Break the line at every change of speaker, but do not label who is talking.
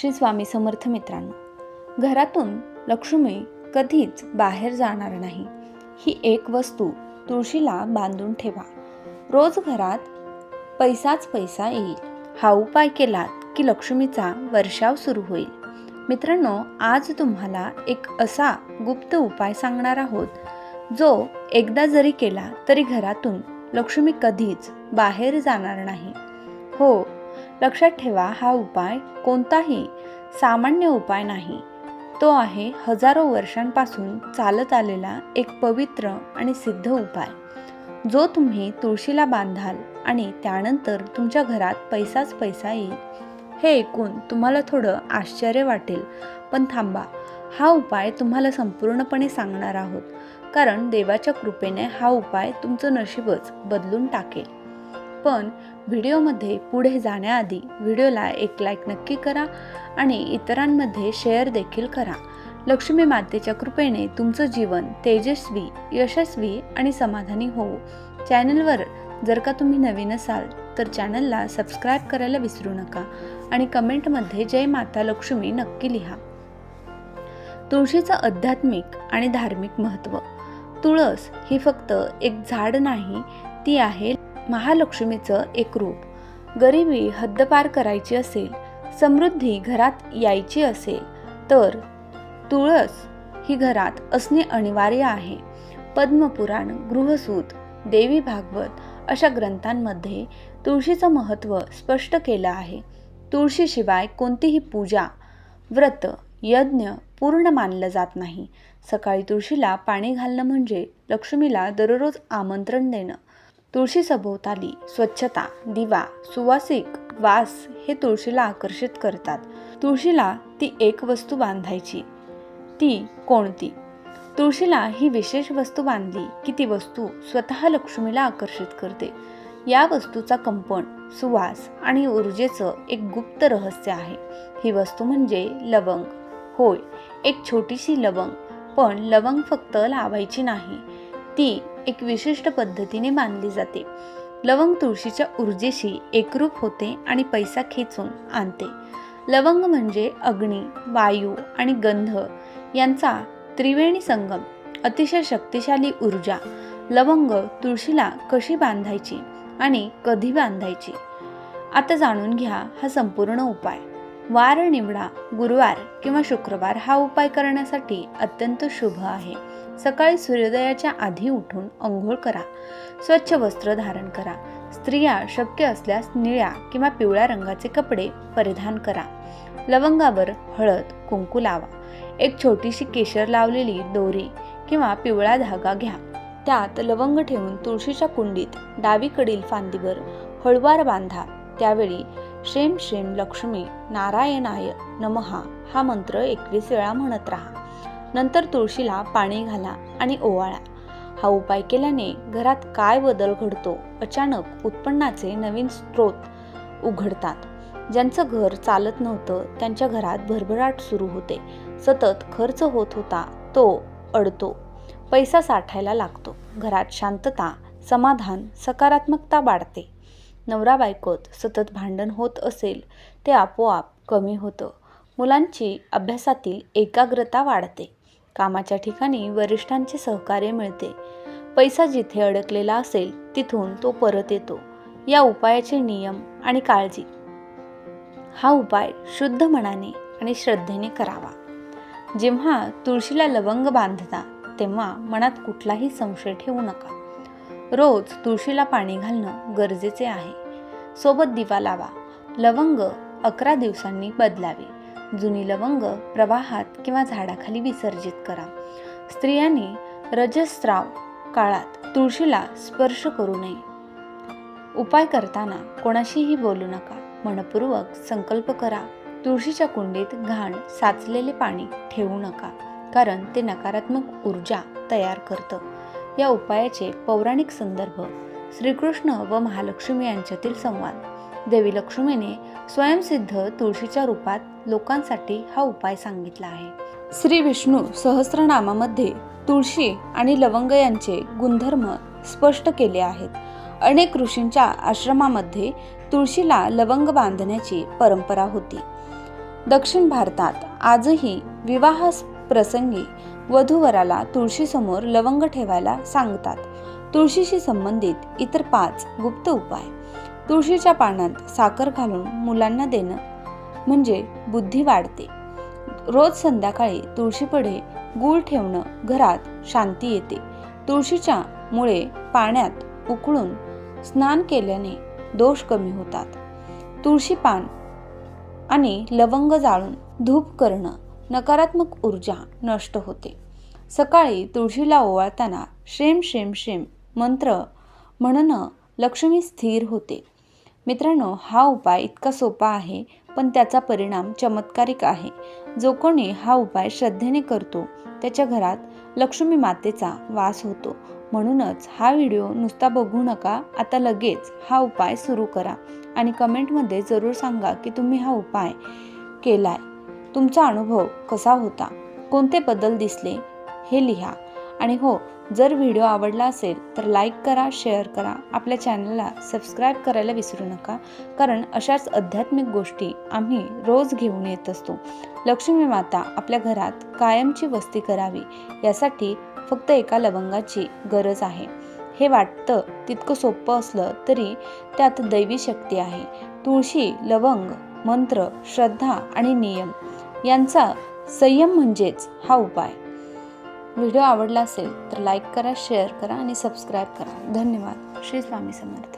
श्री स्वामी समर्थ मित्रांनो घरातून लक्ष्मी कधीच बाहेर जाणार नाही. ही एक वस्तू तुळशीला बांधून ठेवा. रोज घरात पैसाच पैसा येईल. हा उपाय केलात की लक्ष्मीचा वर्षाव सुरू होईल. मित्रांनो आज तुम्हाला एक असा गुप्त उपाय सांगणार आहोत जो एकदा जरी केला तरी घरातून लक्ष्मी कधीच बाहेर जाणार नाही. हो लक्षात ठेवा हा उपाय कोणताही सामान्य उपाय नाही. तो आहे हजारो वर्षांपासून चालत आलेला एक पवित्र आणि सिद्ध उपाय. जो तुम्ही तुळशीला बांधाल आणि त्यानंतर तुमच्या घरात पैसाच पैसा येईल हे ऐकून तुम्हाला थोडं आश्चर्य वाटेल. पण थांबा हा उपाय तुम्हाला संपूर्णपणे सांगणार आहोत कारण देवाच्या कृपेने हा उपाय तुमचं नशीबच बदलून टाकेल. पण व्हिडिओमध्ये पुढे जाण्याआधी व्हिडिओला एक लाईक नक्की करा आणि इतरांमध्ये शेअर देखील करा. लक्ष्मी मातेच्या कृपेने तुमचं जीवन तेजस्वी यशस्वी आणि समाधानी होऊ. चॅनलवर जर का तुम्ही नवीन असाल तर चॅनलला सबस्क्राईब करायला विसरू नका आणि कमेंटमध्ये जय माता लक्ष्मी नक्की लिहा. तुळशीचं आध्यात्मिक आणि धार्मिक महत्त्व. तुळस ही फक्त एक झाड नाही ती आहे महालक्ष्मीचं एक रूप. गरिबी हद्दपार करायची असेल समृद्धी घरात यायची असेल तर तुळस ही घरात असणे अनिवार्य आहे. पद्मपुराण गृहसूत देवी भागवत अशा ग्रंथांमध्ये तुळशीचं महत्त्व स्पष्ट केलं आहे. तुळशीशिवाय कोणतीही पूजा व्रत यज्ञ पूर्ण मानलं जात नाही. सकाळी तुळशीला पाणी घालणं म्हणजे लक्ष्मीला दररोज आमंत्रण देणं. तुळशी सभोवताली स्वच्छता दिवा सुवासिक वास हे तुळशीला आकर्षित करतात. तुळशीला ती एक वस्तू बांधायची. ती कोणती? तुळशीला ही विशेष वस्तू बांधली की ती वस्तू स्वतः लक्ष्मीला आकर्षित करते. या वस्तूचा कंपन सुवास आणि ऊर्जेचं एक गुप्त रहस्य आहे. ही वस्तू म्हणजे लवंग. होय एक छोटीशी लवंग पण लवंग फक्त लावायची नाही. ती एक विशिष्ट पद्धतीने मानली जाते. लवंग तुळशीच्या ऊर्जेशी एकरूप होते आणि पैसा खेचून आणते. लवंग म्हणजे अग्नी वायू आणि गंध यांचा त्रिवेणी संगम अतिशय शक्तिशाली ऊर्जा. लवंग तुळशीला कशी बांधायची आणि कधी बांधायची? आता जाणून घ्या हा संपूर्ण उपाय. वार निवडा गुरुवार किंवा शुक्रवार हा उपाय करण्यासाठी अत्यंत शुभ आहे. सकाळी सूर्योदयाच्या आधी उठून अंघोळ करा स्वच्छ वस्त्र धारण करा स्त्रिया शक्य असल्यास निळ्या किंवा पिवळ्या रंगाचे कपडे परिधान करा. लवंगावर हळद कुंकू लावा. एक छोटीशी केशर लावलेली दोरी किंवा पिवळा धागा घ्या. त्यात लवंग ठेवून तुळशीच्या कुंडीत डावीकडील फांदीवर हळवार बांधा. त्यावेळी श्रीम श्रीम लक्ष्मी नारायणाय नमहा हा मंत्र एकवीस वेळा म्हणत राहा. नंतर तुळशीला पाणी घाला आणि ओवाळा. हा उपाय केल्याने घरात काय बदल घडतो अचानक उत्पन्नाचे नवीन स्रोत उघडतात. ज्यांचं घर चालत नव्हतं त्यांच्या घरात भरभराट सुरू होते. सतत खर्च होत होता तो अडतो. पैसा साठायला लागतो. घरात शांतता समाधान सकारात्मकता वाढते नवरा बायकोत सतत भांडण होत असेल ते आपोआप कमी होतं. मुलांची अभ्यासातील एकाग्रता वाढते. कामाच्या ठिकाणी वरिष्ठांचे सहकार्य मिळते. पैसा जिथे अडकलेला असेल तिथून तो परत येतो. या उपायाचे नियम आणि काळजी. हा उपाय शुद्ध मनाने आणि श्रद्धेने करावा. जेव्हा तुळशीला लवंग बांधता तेव्हा मनात कुठलाही संशय ठेवू नका. रोज तुळशीला पाणी घालणं गरजेचे आहे. सोबत दिवा लावा. लवंग अकरा दिवसांनी बदलावी. जुनी लवंग प्रवाहात किंवा झाडाखाली विसर्जित करा. स्त्रियांनी रजस्त्राव काळात तुळशीला स्पर्श करू नये. उपाय करताना कोणाशीही बोलू नका. मनपूर्वक संकल्प करा. तुळशीच्या कुंडीत घाण साचलेले पाणी ठेवू नका कारण ते नकारात्मक ऊर्जा तयार करतं. या उपायाचे पौराणिक संदर्भ श्रीकृष्ण व महालक्ष्मी यांच्यातील संवाद. देवी लक्ष्मीने स्वयंसिद्ध तुळशीच्या रूपात लोकांसाठी हा उपाय सांगितला आहे. श्री विष्णू सहस्रनामामध्ये तुळशी आणि लवंग यांचे गुणधर्म स्पष्ट केले आहेत. अनेक ऋषींच्या आश्रमामध्ये तुळशीला लवंग बांधण्याची परंपरा होती. दक्षिण भारतात आजही विवाह प्रसंगी वधूवराला तुळशीसमोर लवंग ठेवायला सांगतात. तुळशीशी संबंधित इतर पाच गुप्त उपाय. तुळशीच्या पानात साखर घालून मुलांना देणं म्हणजे बुद्धी वाढते. रोज संध्याकाळी तुळशीपुढे गूळ ठेवणं घरात शांती येते. तुळशीच्या मुळे पाण्यात उकळून स्नान केल्याने दोष कमी होतात. तुळशी पान आणि लवंग जाळून धूप करणं नकारात्मक ऊर्जा नष्ट होते. सकाळी तुळशीला ओवाळताना श्रेम श्रेम श्रेम मंत्र म्हणणं लक्ष्मी स्थिर होते. मित्रांनो हा उपाय इतका सोपा आहे पण त्याचा परिणाम चमत्कारिक आहे. जो कोणी हा उपाय श्रद्धेने करतो त्याच्या घरात लक्ष्मी मातेचा वास होतो. म्हणूनच हा व्हिडिओ नुसता बघू नका आता लगेच हा उपाय सुरू करा. आणि कमेंटमध्ये जरूर सांगा की तुम्ही हा उपाय केलाय. तुमचा अनुभव कसा होता? कोणते बदल दिसले? हे लिहा. आणि हो जर व्हिडिओ आवडला असेल तर लाईक करा शेअर करा. आपल्या चॅनलला सबस्क्राईब करायला विसरू नका कारण अशाच आध्यात्मिक गोष्टी आम्ही रोज घेऊन येत असतो. लक्ष्मी माता आपल्या घरात कायमची वस्ती करावी यासाठी फक्त एका लवंगाची गरज आहे. हे वाटतं तितकं सोपं असलं तरी त्यात दैवी शक्ती आहे. तुळशी लवंग मंत्र श्रद्धा आणि नियम यांचा संयम म्हणजेच हा उपाय. व्हिडिओ आवडला असेल तर लाईक करा शेअर करा आणि सबस्क्राईब करा. धन्यवाद. श्री स्वामी समर्थ.